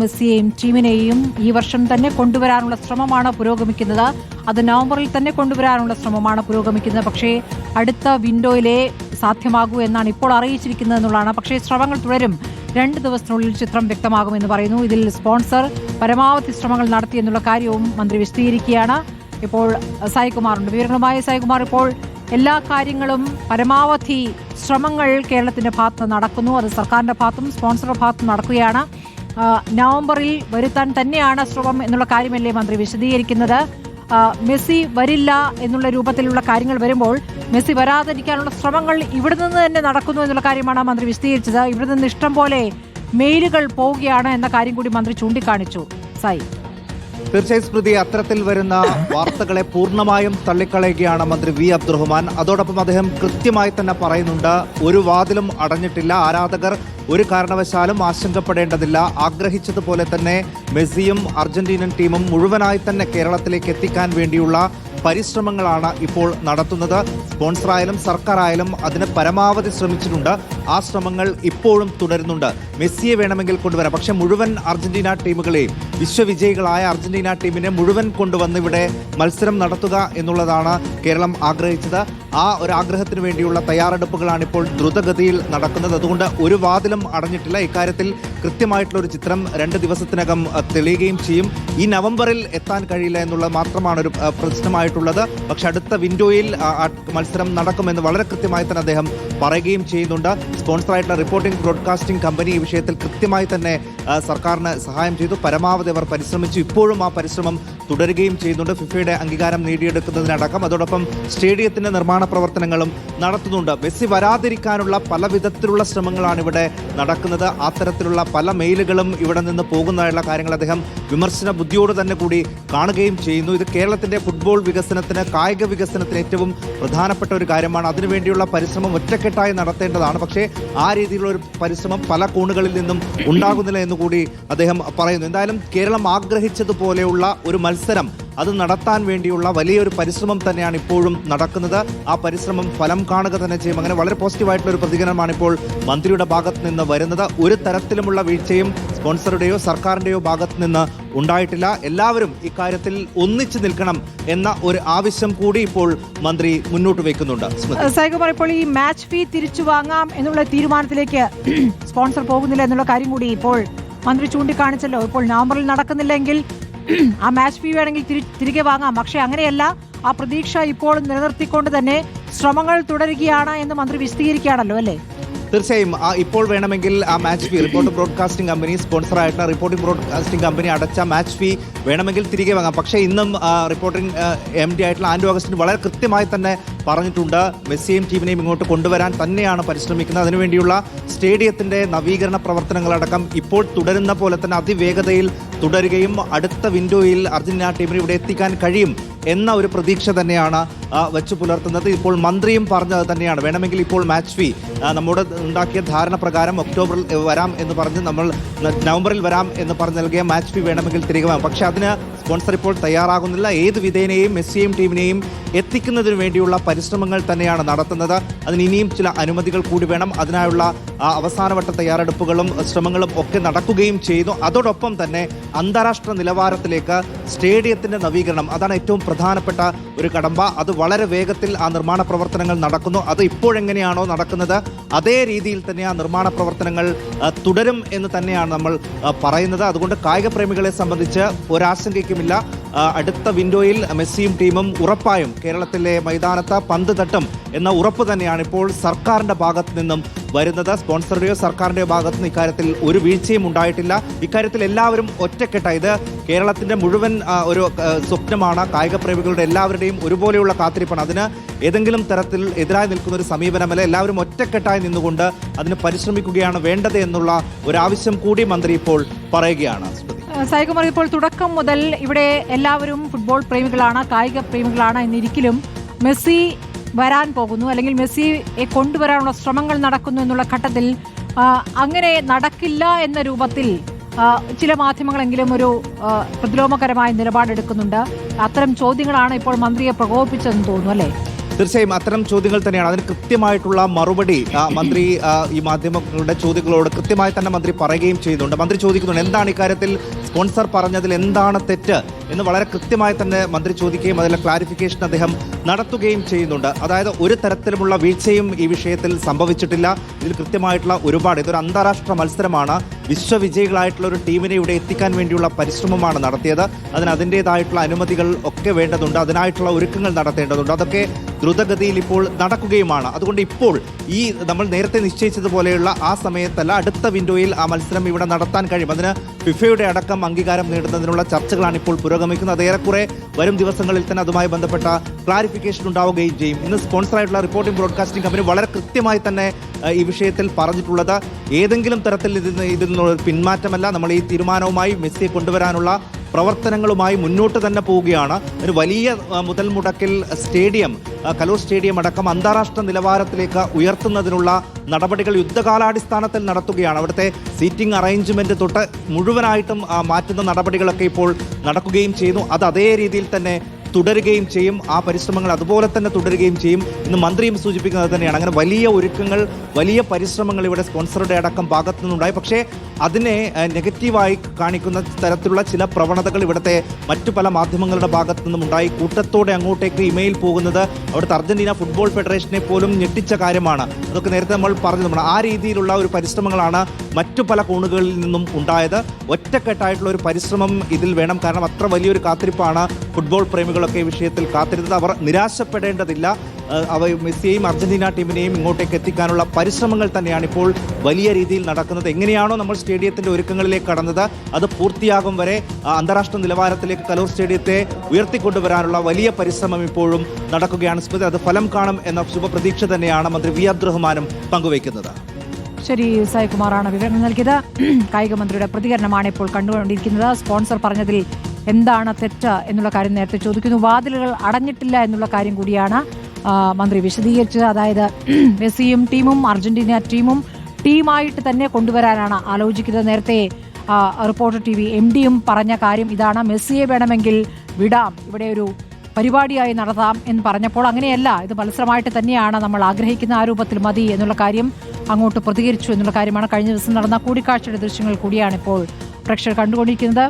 മെസ്സിയെയും ടീമിനെയും ഈ വർഷം തന്നെ കൊണ്ടുവരാനുള്ള ശ്രമമാണ് പുരോഗമിക്കുന്നത്. അത് നവംബറിൽ തന്നെ കൊണ്ടുവരാനുള്ള ശ്രമമാണ് പുരോഗമിക്കുന്നത്. പക്ഷേ അടുത്ത വിൻഡോയിലെ സാധ്യമാകൂ എന്നാണ് ഇപ്പോൾ അറിയിച്ചിരിക്കുന്നത് എന്നുള്ളതാണ്. പക്ഷേ ശ്രമങ്ങൾ തുടരും. രണ്ട് ദിവസത്തിനുള്ളിൽ ചിത്രം വ്യക്തമാകുമെന്ന് പറയുന്നു. ഇതിൽ സ്പോൺസർ പരമാവധി ശ്രമങ്ങൾ നടത്തി എന്നുള്ള കാര്യവും മന്ത്രി വിശദീകരിക്കുകയാണ്. ഇപ്പോൾ സായികുമാറുണ്ട്. വിവരങ്ങളുമായി സായികുമാർ ഇപ്പോൾ എല്ലാ കാര്യങ്ങളും പരമാവധി ശ്രമങ്ങൾ കേരളത്തിന്റെ ഭാഗത്ത് നടക്കുന്നു. അത് സർക്കാരിന്റെ ഭാഗത്തും സ്പോൺസറുടെ ഭാഗത്തും നടക്കുകയാണ്. നവംബറിൽ വരുത്താൻ തന്നെയാണ് ശ്രമം എന്നുള്ള കാര്യമല്ലേ മന്ത്രി വിശദീകരിക്കുന്നത്? മെസ്സി വരില്ല എന്നുള്ള രൂപത്തിലുള്ള കാര്യങ്ങൾ വരുമ്പോൾ മെസ്സി വരാതിരിക്കാനുള്ള ശ്രമങ്ങൾ ഇവിടെ നിന്ന് തന്നെ നടക്കുന്നു എന്നുള്ള കാര്യമാണ് മന്ത്രി വിശദീകരിച്ചത്. ഇവിടെ നിന്ന് ഇഷ്ടം പോലെ മെയിലുകൾ പോവുകയാണ് എന്ന കാര്യം കൂടി മന്ത്രി ചൂണ്ടിക്കാണിച്ചു. സായി. തീർച്ചയായും സ്മൃതി അത്തരത്തിൽ വരുന്ന വാർത്തകളെ പൂർണമായും തള്ളിക്കളയുകയാണ് മന്ത്രി വി. അബ്ദുറഹ്മാൻ. അതോടൊപ്പം അദ്ദേഹം കൃത്യമായി തന്നെ പറയുന്നുണ്ട് ഒരു വാതിലും അടഞ്ഞിട്ടില്ല. ആരാധകർ ഒരു കാരണവശാലും ആശങ്കപ്പെടേണ്ടതില്ല. ആഗ്രഹിച്ചതുപോലെ തന്നെ മെസ്സിയും അർജന്റീനൻ ടീമും മുഴുവനായി തന്നെ കേരളത്തിലേക്ക് എത്തിക്കാൻ വേണ്ടിയുള്ള പരിശ്രമങ്ങളാണ് ഇപ്പോൾ നടത്തുന്നത്. സ്പോൺസറായാലും സർക്കാരായാലും അതിന് പരമാവധി ശ്രമിച്ചിട്ടുണ്ട്. ആ ശ്രമങ്ങൾ ഇപ്പോഴും തുടരുന്നുണ്ട്. മെസ്സിയെ വേണമെങ്കിൽ കൊണ്ടുവരാം. പക്ഷേ മുഴുവൻ അർജന്റീന ടീമുകളെയും വിശ്വവിജയികളായ അർജന്റീന ടീമിനെ മുഴുവൻ കൊണ്ടുവന്ന് ഇവിടെ മത്സരം നടത്തുക എന്നുള്ളതാണ് കേരളം ആഗ്രഹിച്ചത്. ആ ഒരു ആഗ്രഹത്തിന് വേണ്ടിയുള്ള തയ്യാറെടുപ്പുകളാണ് ഇപ്പോൾ ദ്രുതഗതിയിൽ നടക്കുന്നത്. അതുകൊണ്ട് ഒരു വാതിലും അടഞ്ഞിട്ടില്ല. ഇക്കാര്യത്തിൽ കൃത്യമായിട്ടുള്ള ഒരു ചിത്രം രണ്ട് ദിവസത്തിനകം തെളിയുകയും ചെയ്യും. ഈ നവംബറിൽ എത്താൻ കഴിയില്ല എന്നുള്ളത് മാത്രമാണ് ഒരു പ്രശ്നമായിട്ടുള്ളത്. പക്ഷെ അടുത്ത വിൻഡോയിൽ മത്സരം നടക്കുമെന്ന് വളരെ കൃത്യമായി തന്നെ അദ്ദേഹം പറയുകയും ചെയ്യുന്നുണ്ട്. സ്പോൺസറായിട്ടുള്ള റിപ്പോർട്ടിംഗ് ബ്രോഡ്കാസ്റ്റിംഗ് കമ്പനി ഈ വിഷയത്തിൽ കൃത്യമായി തന്നെ സർക്കാരിന് സഹായം ചെയ്തു. പരമാവധി അവർ പരിശ്രമിച്ചു. ഇപ്പോഴും ആ പരിശ്രമം തുടരുകയും ചെയ്യുന്നുണ്ട്. ഫിഫയുടെ അംഗീകാരം നേടിയെടുക്കുന്നതിനടക്കം അതോടൊപ്പം സ്റ്റേഡിയത്തിന്റെ നിർമ്മാണ പ്രവർത്തനങ്ങളും നടത്തുന്നുണ്ട്. മെസ്സി വരാതിരിക്കാനുള്ള പല വിധത്തിലുള്ള ശ്രമങ്ങളാണ് ഇവിടെ നടക്കുന്നത്. അത്തരത്തിലുള്ള പല മെയിലുകളും ഇവിടെ നിന്ന് പോകുന്നതായുള്ള കാര്യങ്ങൾ അദ്ദേഹം വിമർശന ബുദ്ധിയോട് തന്നെ കൂടി കാണുകയും ചെയ്യുന്നു. ഇത് കേരളത്തിന്റെ ഫുട്ബോൾ വികസനത്തിന് കായിക വികസനത്തിന് ഏറ്റവും പ്രധാനപ്പെട്ട ഒരു കാര്യമാണ്. അതിനുവേണ്ടിയുള്ള പരിശ്രമം ഒറ്റക്കെട്ടായി നടത്തേണ്ടതാണ്. പക്ഷേ ആ രീതിയിലുള്ള ഒരു പരിശ്രമം പല കോണുകളിൽ നിന്നും ഉണ്ടാകുന്നില്ല എന്നുകൂടി അദ്ദേഹം പറയുന്നു. എന്തായാലും കേരളം ആഗ്രഹിച്ചതുപോലെയുള്ള ഒരു മത്സരം അത് നടത്താൻ വേണ്ടിയുള്ള വലിയൊരു പരിശ്രമം തന്നെയാണ് ഇപ്പോഴും നടക്കുന്നത്. ആ പരിശ്രമം ഫലം കാണുക തന്നെ ചെയ്യും. അങ്ങനെ വളരെ പോസിറ്റീവായിട്ടുള്ള ഒരു പ്രതികരണമാണ് ഇപ്പോൾ മന്ത്രിയുടെ ഭാഗത്ത് നിന്ന് വരുന്നത്. ഒരു തരത്തിലുമുള്ള വീഴ്ചയും സ്പോൺസറുടെയോ സർക്കാരിന്റെയോ ഭാഗത്ത് നിന്ന് ഉണ്ടായിട്ടില്ല. എല്ലാവരും ഇക്കാര്യത്തിൽ ഒന്നിച്ചു നിൽക്കണം എന്ന ഒരു ആവശ്യം കൂടി ഇപ്പോൾ മന്ത്രി മുന്നോട്ട് വെക്കുന്നുണ്ട് സൈകുമാർ ഇപ്പോൾ ഈ മാച്ച് ഫീ തിരിച്ചു വാങ്ങാം എന്നുള്ള തീരുമാനത്തിലേക്ക് സ്പോൺസർ പോകുന്നില്ല എന്നുള്ള കാര്യം കൂടി ഇപ്പോൾ മന്ത്രി ചൂണ്ടിക്കാണിച്ചല്ലോ. ഇപ്പോൾ നവംബറിൽ നടക്കുന്നില്ലെങ്കിൽ ആ മാച്ച് ഫീ വേണമെങ്കിൽ തിരികെ വാങ്ങാം. പക്ഷേ അങ്ങനെയല്ല. ആ പ്രതീക്ഷ ഇപ്പോൾ നിലനിർത്തിക്കൊണ്ട് തന്നെ ശ്രമങ്ങൾ തുടരുകയാണ് എന്ന് മന്ത്രി വിശദീകരിക്കുകയാണല്ലോ അല്ലേ? തീർച്ചയായും. ഇപ്പോൾ വേണമെങ്കിൽ ആ match fee report broadcasting company sponsor ആയിട്ടുള്ള റിപ്പോർട്ടിംഗ് ബ്രോഡ്കാസ്റ്റിംഗ് കമ്പനി അടച്ച മാച്ച് ഫീ വേണമെങ്കിൽ തിരികെ വാങ്ങാം. പക്ഷേ ഇന്നും റിപ്പോർട്ടിംഗ് എം ഡി ആയിട്ടുള്ള ആൻഡ് ഓഗസ്റ്റിന് വളരെ കൃത്യമായി തന്നെ പറഞ്ഞിട്ടുണ്ട്. മെസ്സിയും ടീമിനെയും ഇങ്ങോട്ട് കൊണ്ടുവരാൻ തന്നെയാണ് പരിശ്രമിക്കുന്നത്. അതിനുവേണ്ടിയുള്ള സ്റ്റേഡിയത്തിന്റെ നവീകരണ പ്രവർത്തനങ്ങളടക്കം ഇപ്പോൾ തുടരുന്ന പോലെ തന്നെ അതിവേഗതയിൽ തുടരുകയും അടുത്ത വിൻഡോയിൽ അർജന്റീന ടീമിനെ ഇവിടെ എത്തിക്കാൻ കഴിയും എന്ന ഒരു പ്രതീക്ഷ തന്നെയാണ് വെച്ചു പുലർത്തുന്നത്. ഇപ്പോൾ മന്ത്രിയും പറഞ്ഞത് തന്നെയാണ്. വേണമെങ്കിൽ ഇപ്പോൾ മാച്ച് ഫീ നമ്മുടെ ഉണ്ടാക്കിയ ധാരണ പ്രകാരം ഒക്ടോബറിൽ വരാം എന്ന് പറഞ്ഞ് നമ്മൾ നവംബറിൽ വരാം എന്ന് പറഞ്ഞ് നൽകിയ മാച്ച് ഫീ വേണമെങ്കിൽ തിരികെ പക്ഷെ അതിന് സ്പോൺസർ ഇപ്പോൾ തയ്യാറാകുന്നില്ല. ഏത് വിധേനയും മെസ്സിയെയും ടീമിനെയും എത്തിക്കുന്നതിന് വേണ്ടിയുള്ള പരിശ്രമങ്ങൾ തന്നെയാണ് നടത്തുന്നത്. അതിന് ഇനിയും ചില അനുമതികൾ കൂടി വേണം. അതിനായുള്ള അവസാനവട്ട തയ്യാറെടുപ്പുകളും ശ്രമങ്ങളും ഒക്കെ നടക്കുകയും ചെയ്തു അതോടൊപ്പം തന്നെ അന്താരാഷ്ട്ര നിലവാരത്തിലേക്ക് സ്റ്റേഡിയത്തിന്റെ നവീകരണം. അതാണ് ഏറ്റവും പ്രധാനപ്പെട്ട ഒരു കടമ്പ. അത് വളരെ വേഗത്തിൽ ആ നിർമ്മാണ പ്രവർത്തനങ്ങൾ നടക്കുന്നു. അത് ഇപ്പോഴെങ്ങനെയാണോ നടക്കുന്നത് അതേ രീതിയിൽ തന്നെ ആ നിർമ്മാണ പ്രവർത്തനങ്ങൾ തുടരും എന്ന് തന്നെയാണ് നമ്മൾ പറയുന്നത്. അതുകൊണ്ട് കായിക പ്രേമികളെ സംബന്ധിച്ച് ഒരാശങ്കയ്ക്കുമില്ല ആ, അടുത്ത വിൻഡോയിൽ മെസ്സിയും ടീമും ഉറപ്പായും കേരളത്തിലെ മൈതാനത്ത് പന്ത് തട്ടും എന്ന ഉറപ്പ് തന്നെയാണ് ഇപ്പോൾ സർക്കാരിന്റെ ഭാഗത്ത് നിന്നും വരുന്നത്. സ്പോൺസറുടെയോ സർക്കാരിന്റെയോ ഭാഗത്ത് നിന്ന് ഇക്കാര്യത്തിൽ ഒരു വീഴ്ചയും ഉണ്ടായിട്ടില്ല. ഇക്കാര്യത്തിൽ എല്ലാവരും ഒറ്റക്കെട്ടായി ഇത് കേരളത്തിന്റെ മുഴുവൻ ഒരു സ്വപ്നമാണ്. കായിക പ്രേമികളുടെ എല്ലാവരുടെയും ഒരുപോലെയുള്ള കാത്തിരിപ്പാണ്. അതിന് ഏതെങ്കിലും തരത്തിൽ എതിരായി നിൽക്കുന്ന ഒരു സമീപനമല്ല. എല്ലാവരും ഒറ്റക്കെട്ടായി നിന്നുകൊണ്ട് അതിന് പരിശ്രമിക്കുകയാണ് വേണ്ടത് എന്നുള്ള ഒരാവശ്യം കൂടി മന്ത്രി ഇപ്പോൾ പറയുകയാണ്. സായികുമാർ ഇപ്പോൾ തുടക്കം മുതൽ ഇവിടെ എല്ലാവരും ഫുട്ബോൾ പ്രേമികളാണ് കായിക പ്രേമികളാണ് എന്നിരിക്കലും മെസ്സി വരാൻ പോകുന്നു. അല്ലെങ്കിൽ മെസ്സിയെ കൊണ്ടുവരാനുള്ള ശ്രമങ്ങൾ നടക്കുന്നു എന്നുള്ള ഘട്ടത്തിൽ അങ്ങനെ നടക്കില്ല എന്ന രൂപത്തിൽ ചില മാധ്യമങ്ങളെങ്കിലും ഒരു പ്രതിലോമകരമായ നിലപാടെടുക്കുന്നുണ്ട്. അത്തരം ചോദ്യങ്ങളാണ് ഇപ്പോൾ മന്ത്രിയെ പ്രകോപിപ്പിച്ചതെന്ന് തോന്നുന്നു അല്ലേ? തീർച്ചയായും അത്തരം ചോദ്യങ്ങൾ തന്നെയാണ്. അതിന് കൃത്യമായിട്ടുള്ള മറുപടി മന്ത്രി ഈ മാധ്യമങ്ങളുടെ ചോദ്യങ്ങളോട് കൃത്യമായി തന്നെ മന്ത്രി പറയുകയും ചെയ്യുന്നുണ്ട്. മന്ത്രി ചോദിക്കുന്നുണ്ട് എന്താണ് ഇക്കാര്യത്തിൽ സ്പോൺസർ പറഞ്ഞതിൽ എന്താണ് തെറ്റ് എന്ന് വളരെ കൃത്യമായി തന്നെ മന്ത്രി ചോദിക്കുകയും അതിലെ ക്ലാരിഫിക്കേഷൻ അദ്ദേഹം നടത്തുകയും ചെയ്യുന്നുണ്ട്. അതായത് ഒരു തരത്തിലുമുള്ള വീഴ്ചയും ഈ വിഷയത്തിൽ സംഭവിച്ചിട്ടില്ല. ഇതിൽ കൃത്യമായിട്ടുള്ള ഒരുപാട് ഇതൊരു അന്താരാഷ്ട്ര മത്സരമാണ്. വിശ്വവിജയികളായിട്ടുള്ള ഒരു ടീമിനെ ഇവിടെ എത്തിക്കാൻ വേണ്ടിയുള്ള പരിശ്രമമാണ് നടത്തിയത്. അതിന് അതിന്റെതായിട്ടുള്ള അനുമതികൾ ഒക്കെ വേണ്ടതുണ്ട്. അതിനായിട്ടുള്ള ഒരുക്കങ്ങൾ നടത്തേണ്ടതുണ്ട്. അതൊക്കെ ദ്രുതഗതിയിൽ ഇപ്പോൾ നടക്കുകയുമാണ്. അതുകൊണ്ട് ഇപ്പോൾ ഈ നമ്മൾ നേരത്തെ നിശ്ചയിച്ചതുപോലെയുള്ള ആ സമയത്തല്ല അടുത്ത വിൻഡോയിൽ ആ മത്സരം ഇവിടെ നടത്താൻ കഴിയും. അതിന് ഫിഫയുടെ അടക്കം അംഗീകാരം നേടുന്നതിനുള്ള ചർച്ചകളാണ് ഇപ്പോൾ പുരോഗമിക്കുന്നത്. ഏറെക്കുറെ വരും ദിവസങ്ങളിൽ തന്നെ അതുമായി ബന്ധപ്പെട്ട ക്ലാരിഫിക്കേഷൻ ഉണ്ടാവുകയും ചെയ്യും. ഇന്ന് സ്പോൺസറായിട്ടുള്ള റിപ്പോർട്ടിംഗ് ബ്രോഡ്കാസ്റ്റിംഗ് കമ്പനി വളരെ കൃത്യമായി തന്നെ ഈ വിഷയത്തിൽ പറഞ്ഞിട്ടുള്ളത്. ഏതെങ്കിലും തരത്തിൽ ഇതിൽ നിന്നുള്ള പിന്മാറ്റമല്ല. നമ്മൾ ഈ തീരുമാനവുമായി മെസ്സിയെ കൊണ്ടുവരാനുള്ള പ്രവർത്തനങ്ങളുമായി മുന്നോട്ട് തന്നെ പോവുകയാണ്. ഒരു വലിയ മുതൽ മുടക്കിൽ സ്റ്റേഡിയം കലൂർ സ്റ്റേഡിയം അടക്കം അന്താരാഷ്ട്ര നിലവാരത്തിലേക്ക് ഉയർത്തുന്നതിനുള്ള നടപടികൾ യുദ്ധകാലാടിസ്ഥാനത്തിൽ നടത്തുകയാണ്. അവിടുത്തെ സീറ്റിംഗ് അറേഞ്ച്മെന്റ് തൊട്ട് മുഴുവനായിട്ടും മാറ്റുന്ന നടപടികളൊക്കെ ഇപ്പോൾ നടക്കുകയും ചെയ്യുന്നു. അത് അതേ രീതിയിൽ തന്നെ തുടരുകയും ചെയ്യും. ആ പരിശ്രമങ്ങൾ അതുപോലെ തന്നെ തുടരുകയും ചെയ്യും. ഇന്ന് മന്ത്രിയും സൂചിപ്പിക്കുന്നത് തന്നെയാണ്. അങ്ങനെ വലിയ ഒരുക്കങ്ങൾ വലിയ പരിശ്രമങ്ങൾ ഇവിടെ സ്പോൺസറുടെ അടക്കം ഭാഗത്തു നിന്നുണ്ടായി. പക്ഷേ അതിനെ നെഗറ്റീവായി കാണിക്കുന്ന തരത്തിലുള്ള ചില പ്രവണതകൾ ഇവിടുത്തെ മറ്റു പല മാധ്യമങ്ങളുടെ ഭാഗത്തു നിന്നും ഉണ്ടായി. കൂട്ടത്തോടെ അങ്ങോട്ടേക്ക് ഇമെയിൽ പോകുന്നത് അവിടുത്തെ അർജന്റീന ഫുട്ബോൾ ഫെഡറേഷനെ പോലും ഞെട്ടിച്ച കാര്യമാണ്. അതൊക്കെ നേരത്തെ നമ്മൾ പറഞ്ഞു. നമ്മൾ ആ രീതിയിലുള്ള ഒരു പരിശ്രമങ്ങളാണ് മറ്റു പല കോണുകളിൽ നിന്നും ഉണ്ടായത്. ഒറ്റക്കെട്ടായിട്ടുള്ള ഒരു പരിശ്രമം ഇതിൽ വേണം. കാരണം അത്ര വലിയൊരു കാത്തിരിപ്പാണ് ഫുട്ബോൾ പ്രേമികളൊക്കെ ഈ വിഷയത്തിൽ കാത്തിരുന്നത്. അവർ നിരാശപ്പെടേണ്ടതില്ല. അവ മെസ്സിയെയും അർജന്റീന ടീമിനെയും ഇങ്ങോട്ടേക്ക് എത്തിക്കാനുള്ള പരിശ്രമങ്ങൾ തന്നെയാണ് ഇപ്പോൾ വലിയ രീതിയിൽ നടക്കുന്നത്. എങ്ങനെയാണോ നമ്മൾ സ്റ്റേഡിയത്തിന്റെ ഒരുക്കങ്ങളിലേക്ക് കടന്നത്. അത് പൂർത്തിയാകും വരെ അന്താരാഷ്ട്ര നിലവാരത്തിലേക്ക് കലൂർ സ്റ്റേഡിയത്തെ ഉയർത്തിക്കൊണ്ടുവരാനുള്ള വലിയ പരിശ്രമം ഇപ്പോഴും നടക്കുകയാണ്. സ്മൃതി അത് ഫലം കാണും എന്ന ശുഭപ്രതീക്ഷ തന്നെയാണ് മന്ത്രി വി അബ്ദുറഹ്മാനും പങ്കുവയ്ക്കുന്നത്. ശരി സായികുമാറാണ് വിവരണം നൽകിയത്. കായിക മന്ത്രിയുടെ പ്രതികരണമാണ് ഇപ്പോൾ കണ്ടുകൊണ്ടിരിക്കുന്നത്. സ്പോൺസർ പറഞ്ഞതിൽ എന്താണ് തെറ്റ് എന്നുള്ള കാര്യം നേരത്തെ ചോദിക്കുന്നു. വാതിലുകൾ അടഞ്ഞിട്ടില്ല എന്നുള്ള കാര്യം കൂടിയാണ് മന്ത്രി വിശദീകരിച്ചത്. അതായത് മെസ്സിയും ടീമും അർജന്റീന ടീമും ടീമായിട്ട് തന്നെ കൊണ്ടുവരാനാണ് ആലോചിക്കുന്നത്. നേരത്തെ റിപ്പോർട്ടർ ടി വി എം ഡിയും പറഞ്ഞ കാര്യം ഇതാണ്. മെസ്സിയെ വേണമെങ്കിൽ വിടാം. ഇവിടെ ഒരു പരിപാടിയായി നടത്താം എന്ന് പറഞ്ഞപ്പോൾ അങ്ങനെയല്ല ഇത് മത്സരമായിട്ട് തന്നെയാണ്. നമ്മൾ ആഗ്രഹിക്കുന്ന ആ രൂപത്തിൽ മതി എന്നുള്ള കാര്യം അങ്ങോട്ട് പ്രതികരിച്ചു എന്നുള്ള കാര്യമാണ്. കഴിഞ്ഞ ദിവസം നടന്ന കൂടിക്കാഴ്ചയുടെ ദൃശ്യങ്ങൾ കൂടിയാണ് ഇപ്പോൾ പ്രേക്ഷകർ കണ്ടുകൊണ്ടിരിക്കുന്നത്.